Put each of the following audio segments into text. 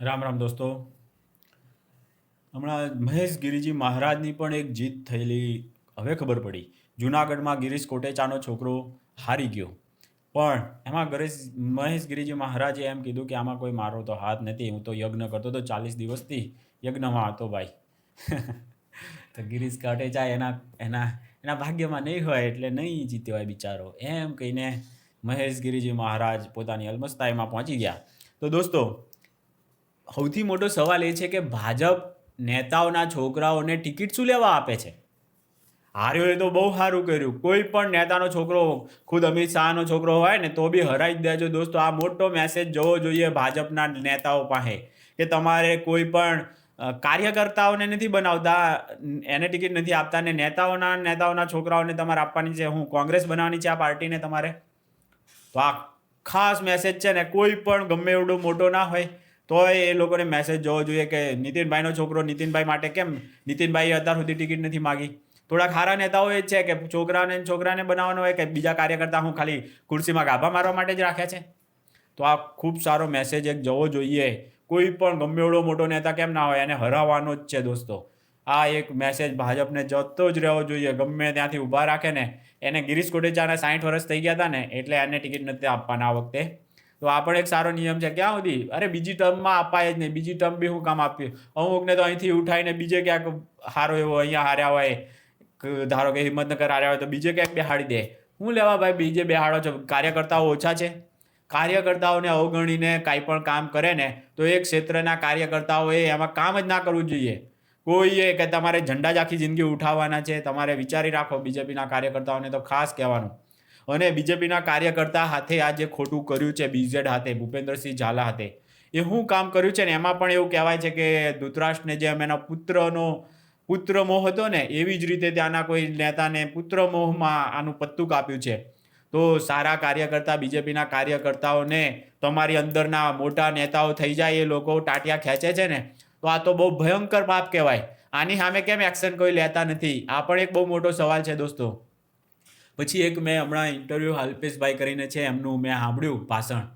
રામ રામ દોસ્તો. હમણાં મહેશ ગિરિજી મહારાજની પણ એક જીત થયેલી હવે ખબર પડી. જુનાગઢમાં ગિરીશ કોટેચાનો છોકરો હારી ગયો. પણ એમાં ગરેશ, મહેશ ગિરિજી મહારાજે એમ કીધું કે આમાં કોઈ મારો તો હાથ નથી, હું તો યજ્ઞ કરતો તો ચાલીસ દિવસથી. યજ્ઞમાં હતો ભાઈ. તો ગિરીશ કોટેચા એના એના એના ભાગ્યમાં નહીં હોય એટલે નહીં જીત્યો હોય બિચારો. એમ કહીને મહેશ ગિરિજી મહારાજ પોતાની અલમસ્તાઈમાં પહોંચી ગયા. તો દોસ્તો સૌથી મોટો સવાલ એ છે કે ભાજપ નેતાઓના છોકરાઓને ટિકિટ શું લેવા આપે છે? હાર્યો એ તો બહુ સારું કર્યું. કોઈ પણ નેતાનો છોકરો, ખુદ અમિત શાહનો છોકરો હોય ને તો બી હરાઈ જ દેજો. દોસ્તો, આ મોટો મેસેજ જવો જોઈએ ભાજપના નેતાઓ પાસે કે તમારે કોઈ પણ કાર્યકર્તાઓને નથી બનાવતા, એને ટિકિટ નથી આપતા ને નેતાઓના નેતાઓના છોકરાઓને તમારે આપવાની છે. હું કોંગ્રેસ બનાવવાની છે આ પાર્ટીને તમારે? તો આ ખાસ મેસેજ છે ને કોઈ પણ ગમે એવડો મોટો ના હોય. તોય એ લોકોને મેસેજ જોવો જોઈએ કે નીતિનભાઈનો છોકરો નીતિનભાઈ માટે કેમ? નીતિનભાઈ અત્યાર સુધી ટિકિટ નથી માગી. થોડા ખારા નેતાઓ એ છે કે છોકરાને છોકરાને બનાવવાનો હોય કે બીજા કાર્યકર્તા હું ખાલી ખુરશીમાં ગાભા મારવા માટે જ રાખ્યા છે? તો આ ખૂબ સારો મેસેજ એક જવો જોઈએ. કોઈ પણ ગમે એવડો મોટો નેતા કેમ ના હોય, એને હરાવવાનો જ છે દોસ્તો. આ એક મેસેજ ભાજપને જતો જ રહેવો જોઈએ. ગમે ત્યાંથી ઊભા રાખે ને. એને ગિરીશ કોટેચાના સાઠ વર્ષ થઈ ગયા હતા ને, એટલે એને ટિકિટ નથી આપવાના આ વખતે. તો આ પણ એક સારો નિયમ છે, ક્યાં સુધી? અરે બીજી ટર્મમાં અપાય જ નહીં. બીજી ટર્મ બી હું કામ આપ્યું અમુકને તો અહીંથી ઉઠાઈને બીજે ક્યાંક સારો એવો અહીંયા હાર્યા હોય ધારો કે હિંમતનગર હાર્યા હોય તો બીજે ક્યાંક બેહાડી દે. હું લેવા ભાઈ બીજે બેહાડો છો? કાર્યકર્તાઓ ઓછા છે. કાર્યકર્તાઓને અવગણીને કાંઈ પણ કામ કરે ને, તો એ ક્ષેત્રના કાર્યકર્તાઓએ એમાં કામ જ ના કરવું જોઈએ. કોઈએ કે તમારે ઝંડા જ આખી જિંદગી ઉઠાવવાના છે, તમારે વિચારી રાખો, બીજેપીના કાર્યકર્તાઓને તો ખાસ કહેવાનું. અને બીજેપીના કાર્યકર્તા હાથે આ જે ખોટું કર્યું છે બીઝેડ હાથે, ભૂપેન્દ્રસિંહ ઝાલા હાથે, એ શું કામ કર્યું છે ને એમાં પણ એવું કહેવાય છે કે ધૃતરાષ્ટ્રને જેમ એના પુત્રનો, પુત્ર મોહ હતો ને, એવી જ રીતે ત્યાંના કોઈ નેતાને પુત્ર મોહમાં આનું પત્તું કાપ્યું છે. તો સારા કાર્યકર્તા, બીજેપીના કાર્યકર્તાઓને તમારી અંદરના મોટા નેતાઓ થઈ જાય, એ લોકો ટાટિયા ખેંચે છે ને, તો આ તો બહુ ભયંકર પાપ કહેવાય. આની સામે કેમ એક્શન કોઈ લેતા નથી? આ પણ એક બહુ મોટો સવાલ છે દોસ્તો. પછી એક મેં હમણાં ઇન્ટરવ્યૂ અલ્પેશભાઈ કરીને છે, એમનું મેં સાંભળ્યું ભાષણ.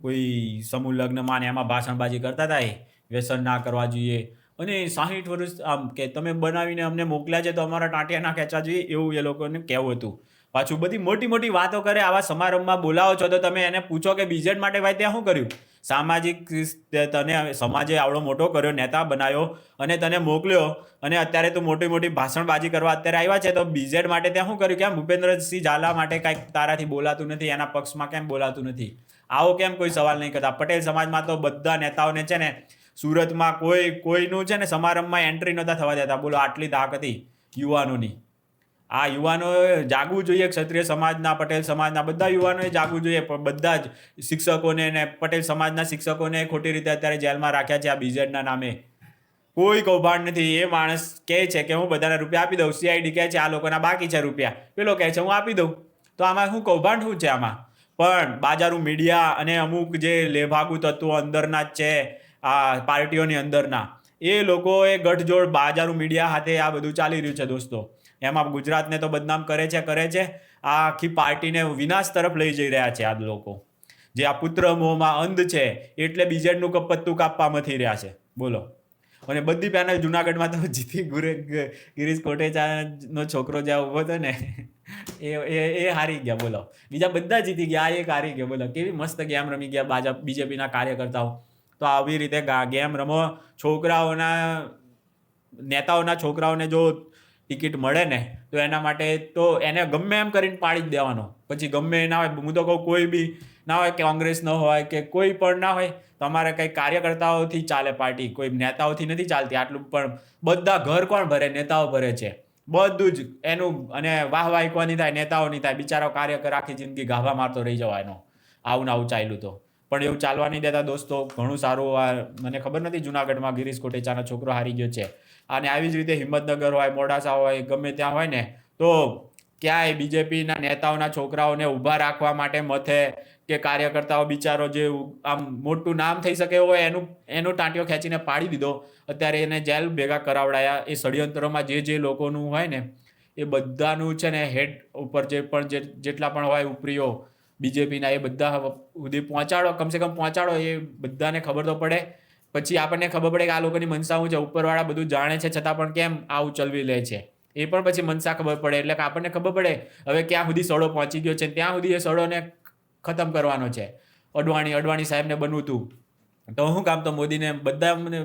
કોઈ સમૂહ લગ્નમાં ને એમાં ભાષણબાજી કરતા હતા એ, વ્યસન ના કરવા જોઈએ. અને સાહીઠ વર્ષ, આમ કે તમે બનાવીને અમને મોકલ્યા છે તો અમારા ટાંટિયા ના ખેંચવા જોઈએ એવું એ લોકોને કહેવું હતું. પાછું બધી મોટી મોટી વાતો કરે, આવા સમારંભમાં બોલાવો છો તો તમે એને પૂછો કે બીજેડ માટે ભાઈ ત્યાં શું કર્યું? સામાજિક તને સમાજે આવડો મોટો કર્યો, નેતા બનાવ્યો અને તને મોકલ્યો અને અત્યારે તું મોટી મોટી ભાષણબાજી કરવા અત્યારે આવ્યા છે, તો બીજેડ માટે ત્યાં શું કર્યું? કેમ? ભૂપેન્દ્રસિંહ ઝાલા માટે કાંઈક તારાથી બોલાતું નથી, એના પક્ષમાં કેમ બોલાતું નથી? આવો કેમ કોઈ સવાલ નહીં કરતા? પટેલ સમાજમાં તો બધા નેતાઓને છે ને સુરતમાં કોઈ કોઈનું છે ને સમારંભમાં એન્ટ્રી નહોતા થવા દેતા. બોલો, આટલી તાક હતી યુવાનોની. આ યુવાનો જાગવું જોઈએ, ક્ષત્રિય સમાજના, પટેલ સમાજના બધા યુવાનોએ જાગવું જોઈએ, પણ બધા જ શિક્ષકોને ને પટેલ સમાજના શિક્ષકોને ખોટી રીતે અત્યારે જેલમાં રાખ્યા છે આ બીજેડના નામે. કોઈ કૌભાંડ નથી. એ માણસ કહે છે કે હું બધાને રૂપિયા આપી દઉં. સીઆઈડી કહે છે આ લોકોના બાકી છે રૂપિયા. પેલો કહે છે, હું આપી દઉં. તો આમાં શું કૌભાંડ, શું છે આમાં? પણ બાજારું મીડિયા અને અમુક જે લેભાગુ તત્વો અંદરના જ છે, આ પાર્ટીઓની અંદરના. એ લોકોએ ગઠજોડ બાજારું મીડિયા હાથે આ બધું ચાલી રહ્યું છે દોસ્તો. એમાં ગુજરાતને તો બદનામ કરે છે કરે છે. આ આખી પાર્ટીને વિનાશ તરફ લઈ જઈ રહ્યા છે આ લોકો. જે આ પુત્ર મોહમાં અંધ છે, એટલે બીજેડનું કપત્તું કાપવા મથી રહ્યા છે. બોલો. અને બધી પેનલ જુનાગઢમાં તો જીતી ગુરે ગિરીશ કોટેચાનો છોકરો જ્યાં ઊભો હતો ને, એ એ એ હારી ગયા, બોલો. બીજા બધા જીતી ગયા, આ એક હારી ગયા, બોલો. કેવી મસ્ત ગેમ રમી ગયા બાજા, બીજેપીના કાર્યકર્તાઓ. તો આવી રીતે ગેમ રમો. છોકરાઓના, નેતાઓના છોકરાઓને જો ટિકિટ મળે ને, તો એના માટે તો એને ગમે એમ કરીને પાડી જ દેવાનો. પછી ગમે ના હોય, હું તો કહું કોઈ બી ના હોય કોંગ્રેસ ન હોય કે કોઈ પણ ના હોય તમારે કંઈ કાર્યકર્તાઓથી ચાલે પાર્ટી, કોઈ નેતાઓથી નથી ચાલતી. આટલું પણ બધા ઘર કોણ ભરે? નેતાઓ ભરે છે. બધું જ એનું અને વાહવાહી કોની થાય નેતાઓની થાય. બિચારો કાર્યકર આખી જિંદગી ગાભા મારતો રહી જવાનો. આવું ને ચાલ્યું તો. પણ એવું ચાલવા નહીં દેતા દોસ્તો, ઘણું સારું આ, મને ખબર નથી જુનાગઢમાં ગિરીશ કોટેચાનો છોકરો હારી ગયો છે. અને આવી જ રીતે હિંમતનગર હોય, મોડાસા હોય, ગમે ત્યાં હોય ને, તો ક્યાંય બીજેપીના નેતાઓના છોકરાઓને ઊભા રાખવા માટે મથે કે કાર્યકર્તાઓ બિચારો જે આમ મોટું નામ થઈ શકે હોય, એનું, એનો ટાંટિયો ખેંચીને પાડી દીધો. અત્યારે એને જેલ ભેગા કરાવડાયા. એ ષડયંત્રોમાં જે જે લોકોનું હોય ને, એ બધાનું છે ને હેડ ઉપર જે પણ જેટલા પણ હોય ઉપરીઓ બીજેપીના એ બધા સુધી પહોંચાડો, કમસે કમ પહોંચાડો, એ બધાને ખબર તો પડે. પછી આપણને ખબર પડે કે આ લોકોની મનસા શું છે, ઉપરવાળા બધું જાણે છે, છતાં પણ કેમ આવું ચલવી લે છે? એ પણ પછી મનસા ખબર પડે, એટલે કે આપણને ખબર પડે, હવે ક્યાં સુધી સડો પહોંચી ગયો છે, ત્યાં સુધી એ સડોને ખતમ કરવાનો છે. અડવાણી અડવાણી સાહેબને બનવું હતું તો શું કામ તો મોદીને, બધા મને,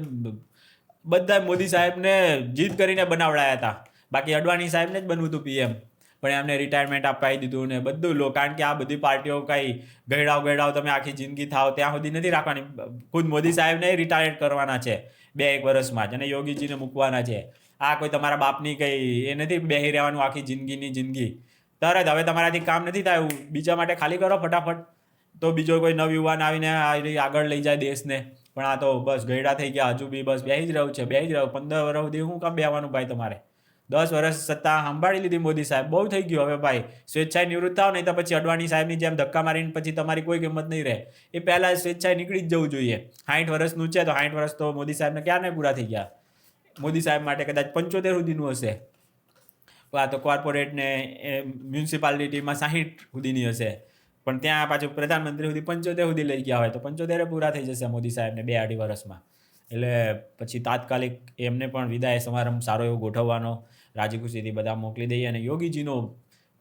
બધા મોદી સાહેબને જીત કરીને બનાવડાયા હતા. બાકી અડવાણી સાહેબને જ બનવું હતું પીએમ. પણ એમને રિટાયરમેન્ટ અપાવી દીધું ને બધું લો. કારણ કે આ બધી પાર્ટીઓ કાંઈ ગયડાવ ગયડાવ તમે આખી જિંદગી થાવ ત્યાં સુધી નથી રાખવાની. ખુદ મોદી સાહેબને રિટાયર કરવાના છે બે એક વર્ષમાં જ અને યોગીજીને મૂકવાના છે. આ કોઈ તમારા બાપની કંઈ એ નથી બેહી રહેવાનું આખી જિંદગીની જિંદગી. તરત હવે તમારાથી કામ નથી થાય. બીજા માટે ખાલી કરો ફટાફટ. તો બીજો કોઈ નવયુવાન આવીને આ રીતે આગળ લઈ જાય દેશને. પણ આ તો બસ ગયડા થઈ ગયા. હજુ બી બસ બેહી જ રહ્યું છે, બેહી જ રહ્યું. પંદર વર્ષ સુધી શું કામ બેહવાનું ભાઈ તમારે? દસ વર્ષ સત્તા સંભાળી લીધી મોદી સાહેબ. બહુ થઈ ગયું હવે ભાઈ. સ્વેચ્છાએ નિવૃત્ત થાવ નહીં તો પછી અડવાણી સાહેબની જેમ ધક્કા મારીને પછી તમારી કોઈ કિંમત નહીં રહે. એ પહેલાં સ્વેચ્છાએ નીકળી જ જવું જોઈએ. સાઠ વર્ષનું છે તો સાઠ વર્ષ તો મોદી સાહેબને ક્યારે પૂરા થઈ ગયા? મોદી સાહેબ માટે કદાચ પંચોતેર સુધીનું હશે. આ તો કોર્પોરેટ ને મ્યુનિસિપાલિટીમાં સાહીઠ સુધીની હશે. પણ ત્યાં પાછું પ્રધાનમંત્રી સુધી પંચોતેર સુધી લઈ ગયા હોય તો પંચોતેરે પૂરા થઈ જશે મોદી સાહેબને બે અઢી વર્ષમાં. એટલે પછી તાત્કાલિક એમને પણ વિદાય સમારંભ સારો એવો ગોઠવવાનો. રાજી બધા મોકલી દઈએ અને યોગીજીનો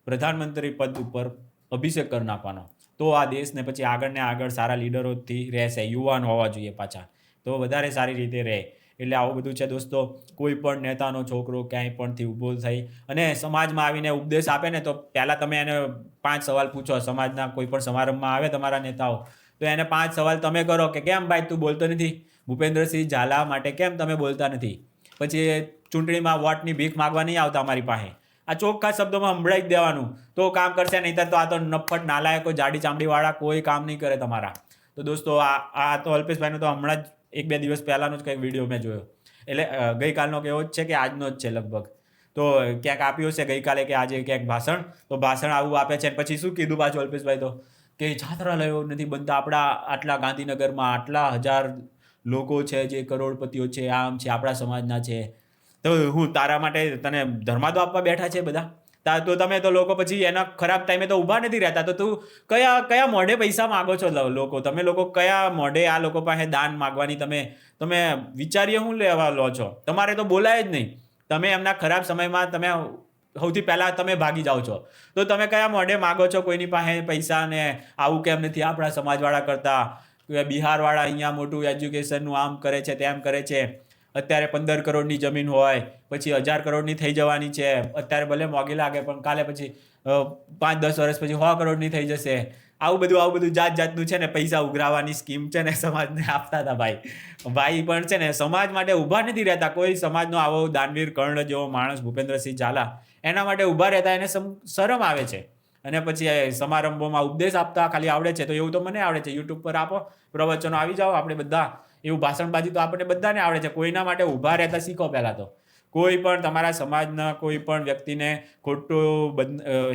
પ્રધાનમંત્રી પદ ઉપર અભિષેક કરી નાખવાનો. તો આ દેશને પછી આગળને આગળ સારા લીડરોથી રહેશે, યુવાન હોવા જોઈએ પાછા. તો વધારે સારી રીતે રહે. એટલે આવું બધું છે દોસ્તો, કોઈ પણ નેતાનો છોકરો ક્યાંય પણથી ઊભો થઈ અને સમાજમાં આવીને ઉપદેશ આપે ને તો પહેલાં તમે એને પાંચ સવાલ પૂછો, સમાજના કોઈ પણ સમારંભમાં આવે તમારા નેતાઓ, તો એને પાંચ સવાલ તમે કરો કે કેમ ભાઈ તું બોલતો નથી? ભૂપેન્દ્રસિંહ ઝાલા માટે કેમ તમે બોલતા નથી? પછી ચૂંટણીમાં વોટની ભીખ માગવા નહીં આવતા અમારી પાસે. આ ચોખ્ખા શબ્દોમાં સંભળાઈ જ દેવાનું. તો કામ કરશે નહીં તો આ તો નફટ નાલાયકો, જાડી ચામડીવાળા કોઈ કામ નહીં કરે તમારા. તો દોસ્તો, આ આ તો અલ્પેશભાઈનો તો હમણાં જ એક બે દિવસ પહેલાંનો જ કંઈક વીડિયો મેં જોયો. એટલે ગઈકાલનો કેવો જ છે કે આજનો જ છે લગભગ. તો ક્યાંક આપ્યો છે ગઈકાલે કે આજે ક્યાંક ભાષણ. તો ભાષણ આવું આપે છે પછી શું કીધું પાછું અલ્પેશભાઈ તો? કે છાત્રાલયો નથી બનતા આપણા, આટલા ગાંધીનગરમાં આટલા હજાર લોકો છે જે કરોડપતિઓ છે, આમ છે, આપણા સમાજના છે. તો હું તારા માટે તને ધર્માદો આપવા બેઠા છે બધા? તા તો તમે તો લોકો પછી એના ખરાબ ટાઈમે તો ઊભા નથી રહેતા. તો તું કયા કયા મોઢે પૈસા માગો છો લોકો? તમે લોકો કયા મોઢે આ લોકો પાસે દાન માગવાની તમે તમે વિચારીએ શું લેવા લો છો? તમારે તો બોલાય જ નહીં. તમે એમના ખરાબ સમયમાં તમે સૌથી પહેલાં તમે ભાગી જાઓ છો. તો તમે કયા મોઢે માગો છો કોઈની પાસે પૈસા ને આવું કેમ નથી આપણા સમાજવાળા કરતા? બિહારવાળા અહીંયા મોટું એજ્યુકેશનનું આમ કરે છે, તેમ કરે છે. અત્યારે પંદર કરોડની જમીન હોય, પછી હજાર કરોડની થઈ જવાની છે. અત્યારે ભલે મોંઘી લાગે, પણ કાલે પછી પાંચ, દસ વર્ષ પછી સો કરોડની થઈ જશે. આવું બધું આવું બધું જાત જાતનું છે ને, પૈસા ઉઘરાવાની સ્કીમ છે ને, સમાજને આપતા હતા ભાઈ. ભાઈ પણ છે ને, સમાજ માટે ઊભા નથી રહેતા. કોઈ સમાજનો આવો દાનવીર કર્ણ જેવો માણસ ભૂપેન્દ્રસિંહ ઝાલા, એના માટે ઊભા રહેતા, એને શરમ આવે છે. અને પછી સમારંભોમાં ઉપદેશ આપતા ખાલી આવડે છે, તો એવું તો મને આવડે છે. યુટ્યુબ પર આપો, પ્રવચનો આવી જાઓ આપણે બધા. એવું ભાષણબાજી તો આપણને બધાને આવડે છે. કોઈના માટે ઊભા રહેતા શીખો પહેલાં તો. કોઈ પણ તમારા સમાજના કોઈ પણ વ્યક્તિને ખોટું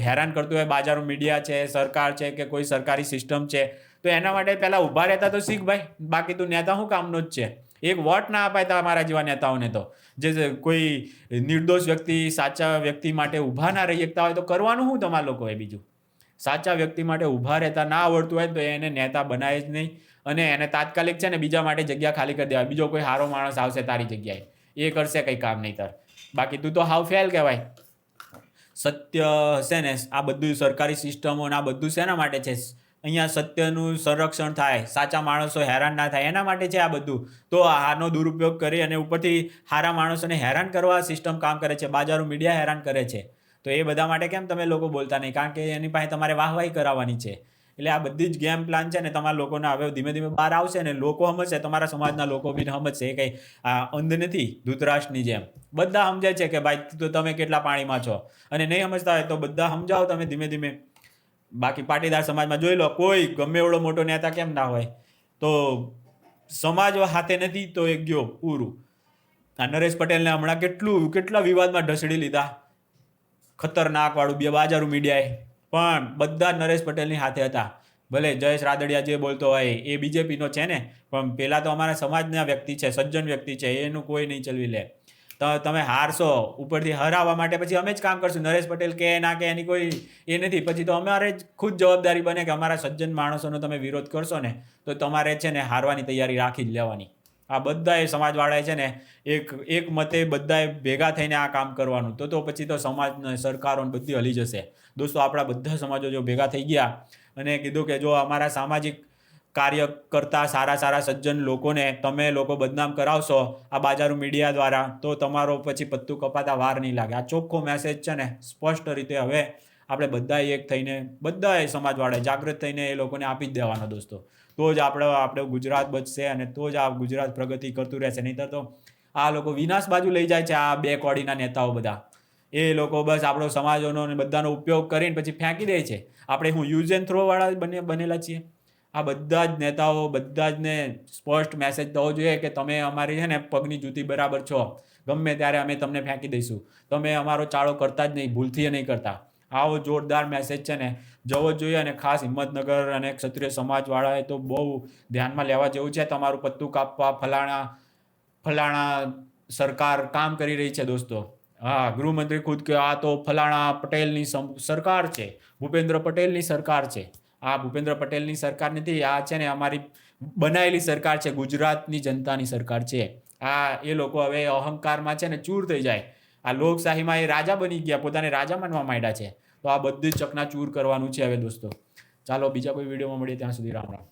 હેરાન કરતું હોય, બાજારો મીડિયા છે, સરકાર છે કે કોઈ સરકારી સિસ્ટમ છે, તો એના માટે પહેલાં ઊભા રહેતા તો શીખ ભાઈ. બાકી તું નેતા શું કામનો જ છે? એક વોટ ના અપાય તમારા જેવા નેતાઓને તો. જે કોઈ નિર્દોષ વ્યક્તિ, સાચા વ્યક્તિ માટે ઊભા ના રહી શકતા હોય તો કરવાનું શું તમારા લોકોએ બીજું? સાચા વ્યક્તિ માટે ઊભા રહેતા ના આવડતું હોય તો એને નેતા બનાવે જ નહીં અને એને તાત્કાલિક છે ને બીજા માટે જગ્યા ખાલી કરી દેવાય. બીજો કોઈ સારો માણસ આવશે તારી જગ્યાએ. એ કરશે કંઈ કામ નહીં તાર. બાકી તું તો હાવ ફેલ કહેવાય. સત્ય હશે ને, આ બધું સરકારી સિસ્ટમો આ બધું શેના માટે છે? અહીંયા સત્યનું સંરક્ષણ થાય, સાચા માણસો હેરાન ના થાય, એના માટે છે આ બધું. તો આનો દુરુપયોગ કરી અને ઉપરથી સારા માણસોને હેરાન કરવા સિસ્ટમ કામ કરે છે, બાજારો મીડિયા હેરાન કરે છે. તો એ બધા માટે કેમ તમે લોકો બોલતા નહીં? કારણ કે એની પાસે તમારે વાહવાહી કરાવવાની છે. એટલે આ બધી જ ગેમ પ્લાન છે ને, તમારા લોકોને હવે ધીમે ધીમે બહાર આવશે ને, લોકો સમજશે તમારા સમાજના લોકો બી સમજશે એ કંઈ અંધ નથી, ધૂતરાષ્ટ્રની જેમ. બધા સમજે છે કે ભાઈ, તો તમે કેટલા પાણીમાં છો? અને નહીં સમજતા હોય તો બધા સમજાવો તમે ધીમે ધીમે. બાકી પાટીદાર સમાજમાં જોઈ લો, કોઈ ગમે એવડો મોટો નેતા કેમ ના હોય. તો સમાજ હાથે નથી તો એક ગયો પૂરું આ નરેશ પટેલને હમણાં કેટલું, કેટલા વિવાદમાં ઢસડી લીધા. ખતરનાક વાળું બે બાજારું મીડિયાએ. પણ બધા નરેશ પટેલની હાથે હતા. ભલે જયેશ રાદડિયા જે બોલતો હોય એ બીજેપીનો છે ને, પણ પહેલાં તો અમારા સમાજના વ્યક્તિ છે, સજ્જન વ્યક્તિ છે, એનું કોઈ નહીં ચલવી લે. તો તમે હારશો. ઉપરથી હરાવવા માટે પછી અમે જ કામ કરશું. નરેશ પટેલ કે ના કે એની કોઈ એ નથી. પછી તો અમારે જ ખુદ જવાબદારી બને કે અમારા સજ્જન માણસોનો તમે વિરોધ કરશો ને, તો તમારે છે ને હારવાની તૈયારી રાખી જ લેવાની. આ બધાએ સમાજવાળાએ છે ને એક એક મતે બધાએ ભેગા થઈને આ કામ કરવાનું. તો તો પછી તો સમાજ સરકારો બધી હલી જશે. દોસ્તો, આપણા બધા સમાજો જો ભેગા થઈ ગયા અને કીધું કે જો અમારા સામાજિક કાર્ય કરતા સારા સારા સજ્જન લોકોને તમે લોકો બદનામ કરાવશો આ બાજારું મીડિયા દ્વારા, તો તમારો પછી પત્તું કપાતા વાર નહીં લાગે. આ ચોખ્ખો મેસેજ છે ને, સ્પષ્ટ રીતે હવે આપણે બધાએ એક થઈને બધાએ સમાજવાળાએ જાગૃત થઈને એ લોકોને આપી જ દેવાનો દોસ્તો. તો જ આપણે આપણે ગુજરાત બચશે અને તો જ આ ગુજરાત પ્રગતિ કરતું રહેશે. નહીંતર તો આ લોકો વિનાશ બાજુ લઈ જાય છે આ બે કોડીના નેતાઓ બધા. એ લોકો બસ આપણો સમાજોનો અને બધાનો ઉપયોગ કરીને પછી ફેંકી દે છે. આપણે હું યુઝ એન્ડ થ્રોવાળા બને, બનેલા છીએ. આ બધા જ નેતાઓ, બધા જ ને સ્પષ્ટ મેસેજ થવો જોઈએ કે તમે અમારી છે ને પગની જૂતી બરાબર છો. ગમે ત્યારે અમે તમને ફેંકી દઈશું. તમે અમારો ચાળો કરતા જ નહીં, ભૂલથી નહીં કરતા. આવો જોરદાર મેસેજ છે ને જવો જોઈએ અને ખાસ હિંમતનગર અને ક્ષત્રિય સમાજવાળાએ તો બહુ ધ્યાનમાં લેવા જેવું છે. તમારું પત્તું કાપવા, ફલાણા ફલાણા સરકાર કામ કરી રહી છે દોસ્તો. હા, ગૃહમંત્રી ખુદ કે આ તો ફલાણા પટેલની સરકાર છે. ભૂપેન્દ્ર પટેલની સરકાર છે. આ ભૂપેન્દ્ર પટેલની સરકાર નથી, આ છે ને અમારી બનાવેલી સરકાર છે, ગુજરાતની જનતાની સરકાર છે. આ એ લોકો હવે અહંકારમાં છે ને ચૂર થઈ જાય. આ લોકશાહીમાં એ રાજા બની ગયા, પોતાને રાજા માનવા માંડ્યા છે. તો આ બધું જ ચકના ચૂર કરવાનું છે હવે દોસ્તો. ચાલો બીજા કોઈ વિડીયોમાં મળીએ, ત્યાં સુધી રામ રામ.